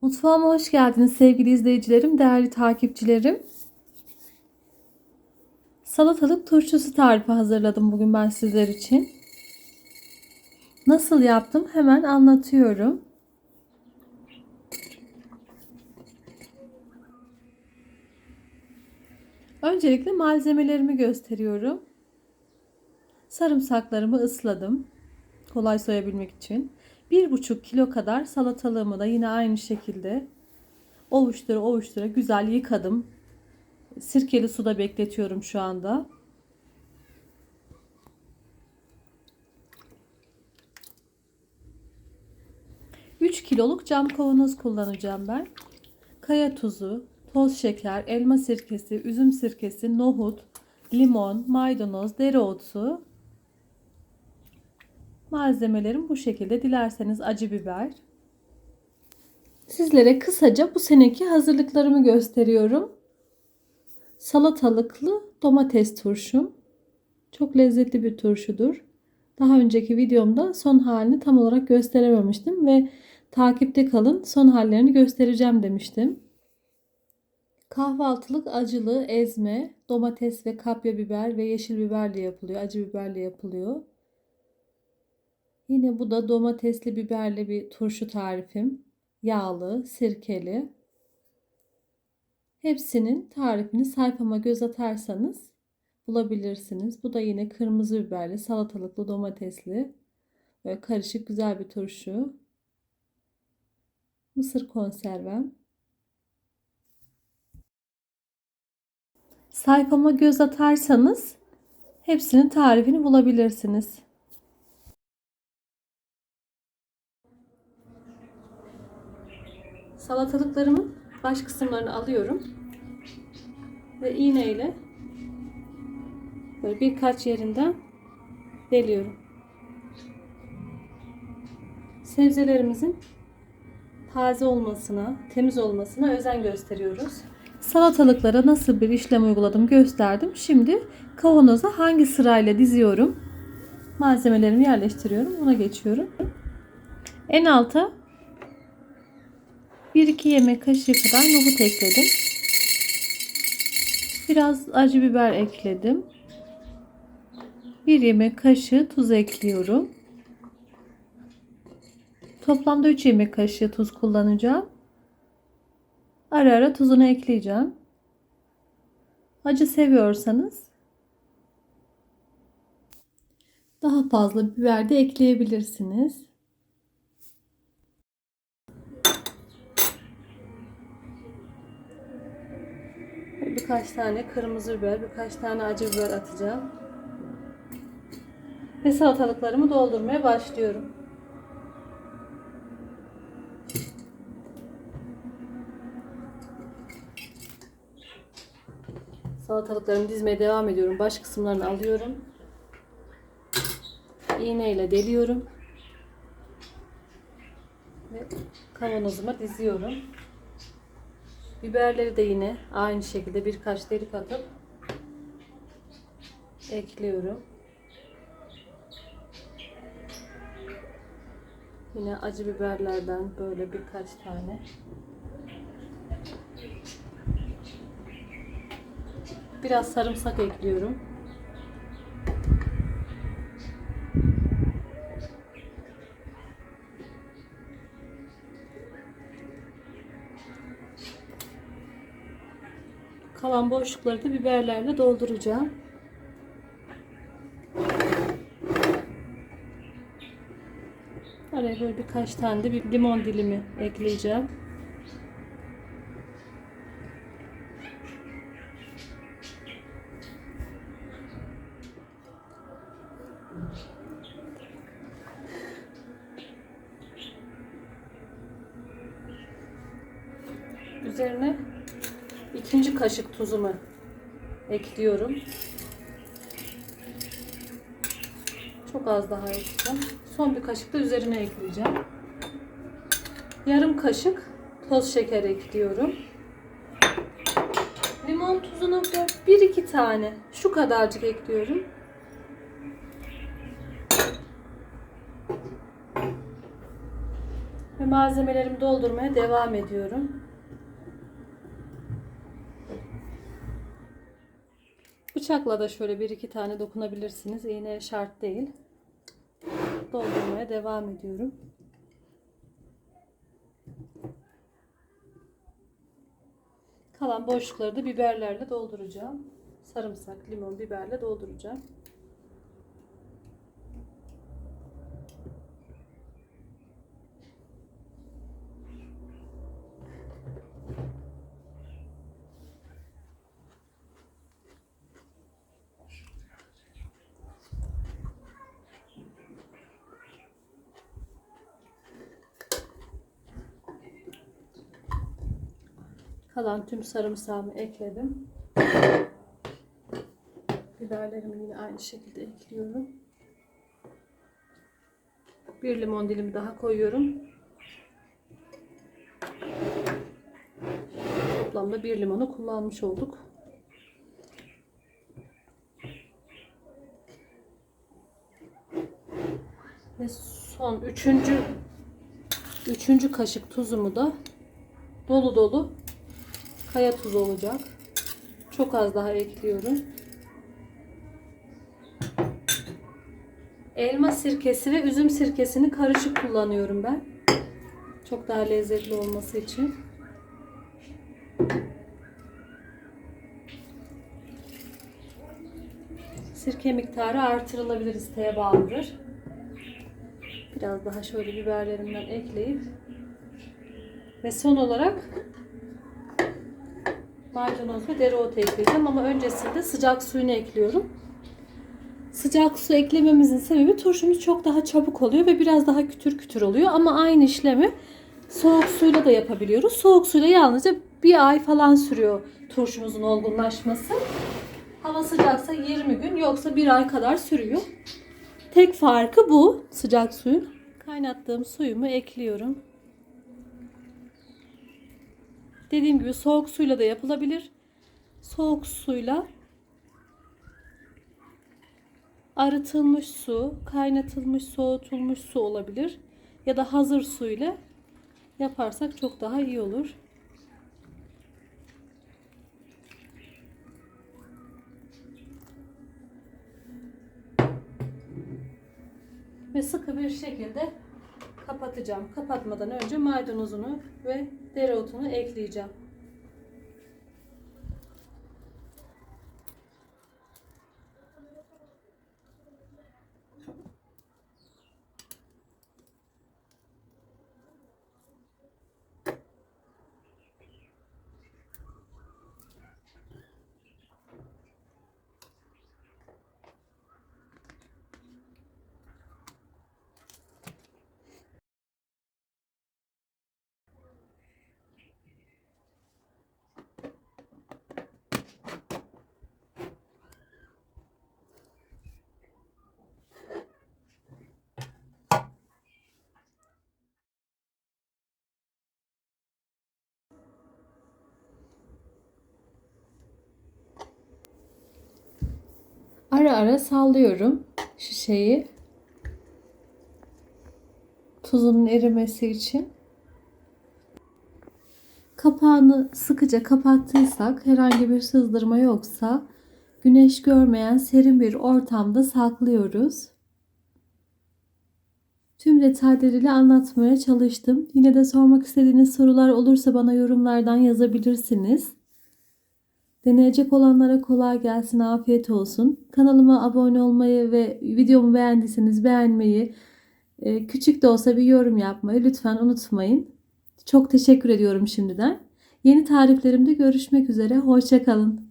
Mutfağıma hoş geldiniz sevgili izleyicilerim, değerli takipçilerim. Salatalık turşusu tarifi hazırladım bugün ben sizler için. Nasıl yaptım hemen anlatıyorum. Öncelikle malzemelerimi gösteriyorum. Sarımsaklarımı ısladım. Kolay soyabilmek için. 1,5 kilo kadar salatalığımı da yine aynı şekilde ovuştura ovuştura güzel yıkadım. Sirkeli suda bekletiyorum şu anda. Üç kiloluk cam kavanoz kullanacağım ben. Kaya tuzu, toz şeker, elma sirkesi, üzüm sirkesi, nohut, limon, maydanoz, dereotu, Malzemelerim bu şekilde. Dilerseniz acı biber. Sizlere kısaca bu seneki hazırlıklarımı gösteriyorum. Salatalıklı domates turşum. Çok lezzetli bir turşudur. Daha önceki videomda son halini tam olarak gösterememiştim ve takipte kalın son hallerini göstereceğim demiştim. Kahvaltılık acılı ezme, domates ve kapya biber ve yeşil biberle yapılıyor. Acı biberle yapılıyor. Yine bu da domatesli biberli bir turşu tarifim. Yağlı, sirkeli. Hepsinin tarifini sayfama göz atarsanız bulabilirsiniz. Bu da yine kırmızı biberli, salatalıklı, domatesli. Böyle karışık güzel bir turşu. Mısır konservem. Sayfama göz atarsanız hepsinin tarifini bulabilirsiniz. Salatalıklarımın baş kısımlarını alıyorum. Ve iğneyle böyle birkaç yerinden deliyorum. Sebzelerimizin taze olmasına, temiz olmasına özen gösteriyoruz. Salatalıklara nasıl bir işlem uyguladım gösterdim. Şimdi kavanoza hangi sırayla diziyorum? Malzemelerimi yerleştiriyorum. Buna geçiyorum. En alta 1-2 yemek kaşığı kadar nohut ekledim. Biraz acı biber ekledim. 1 yemek kaşığı tuz ekliyorum. Toplamda 3 yemek kaşığı tuz kullanacağım. Ara ara tuzunu ekleyeceğim. Acı seviyorsanız daha fazla biber de ekleyebilirsiniz. Birkaç tane kırmızı biber, birkaç tane acı biber atacağım. Ve salatalıklarımı doldurmaya başlıyorum. Salatalıklarımı dizmeye devam ediyorum. Baş kısımlarını alıyorum. İğne ile deliyorum. Ve kavanozuma diziyorum. Biberleri de yine aynı şekilde birkaç delik atıp ekliyorum. Yine acı biberlerden böyle birkaç tane. Biraz sarımsak ekliyorum. Kalan boşlukları da biberlerle dolduracağım. Araya böyle birkaç tane de bir limon dilimi ekleyeceğim. Üzerine ikinci kaşık tuzumu ekliyorum. Çok az daha ekleyeceğim. Son bir kaşık da üzerine ekleyeceğim. Yarım kaşık toz şeker ekliyorum. Limon tuzunu bir iki tane şu kadarcık ekliyorum. Ve malzemelerimi doldurmaya devam ediyorum. Bıçakla da şöyle bir iki tane dokunabilirsiniz. İğne şart değil. Doldurmaya devam ediyorum. Kalan boşlukları da biberlerle dolduracağım. Sarımsak, limon, biberle dolduracağım. Kalan tüm sarımsağımı ekledim. Biberlerimi yine aynı şekilde ekliyorum. Bir limon dilimi daha koyuyorum. Toplamda bir limonu kullanmış olduk. Ve son üçüncü üçüncü kaşık tuzumu da dolu dolu kaya tuzu olacak. Çok az daha ekliyorum. Elma sirkesi ve üzüm sirkesini karışık kullanıyorum ben. Çok daha lezzetli olması için. Sirke miktarı artırılabilir isteğe bağlıdır. Biraz daha şöyle biberlerimden ekleyip ve son olarak maydanoz ve dereotu ekleyeceğim ama öncesinde sıcak suyunu ekliyorum. Sıcak su eklememizin sebebi turşumuz çok daha çabuk oluyor ve biraz daha kütür kütür oluyor ama aynı işlemi soğuk suyla da yapabiliyoruz. Soğuk suyla yalnızca bir ay falan sürüyor turşumuzun olgunlaşması. Hava sıcaksa 20 gün yoksa bir ay kadar sürüyor. Tek farkı bu sıcak suyun. Kaynattığım suyumu ekliyorum. Dediğim gibi soğuk suyla da yapılabilir. Soğuk suyla arıtılmış su, kaynatılmış, soğutulmuş su olabilir. Ya da hazır suyla yaparsak çok daha iyi olur. Ve sıkı bir şekilde kapatacağım. Kapatmadan önce maydanozunu ve dereotunu ekleyeceğim. Ara ara sallıyorum şişeyi. Tuzunun erimesi için. Kapağını sıkıca kapattıysak, herhangi bir sızdırma yoksa güneş görmeyen serin bir ortamda saklıyoruz. Tüm detaylarıyla anlatmaya çalıştım. Yine de sormak istediğiniz sorular olursa bana yorumlardan yazabilirsiniz. Deneyecek olanlara kolay gelsin, afiyet olsun. Kanalıma abone olmayı ve videomu beğendiyseniz beğenmeyi, e, küçük de olsa bir yorum yapmayı lütfen unutmayın. Çok teşekkür ediyorum şimdiden. Yeni tariflerimde görüşmek üzere. Hoşçakalın.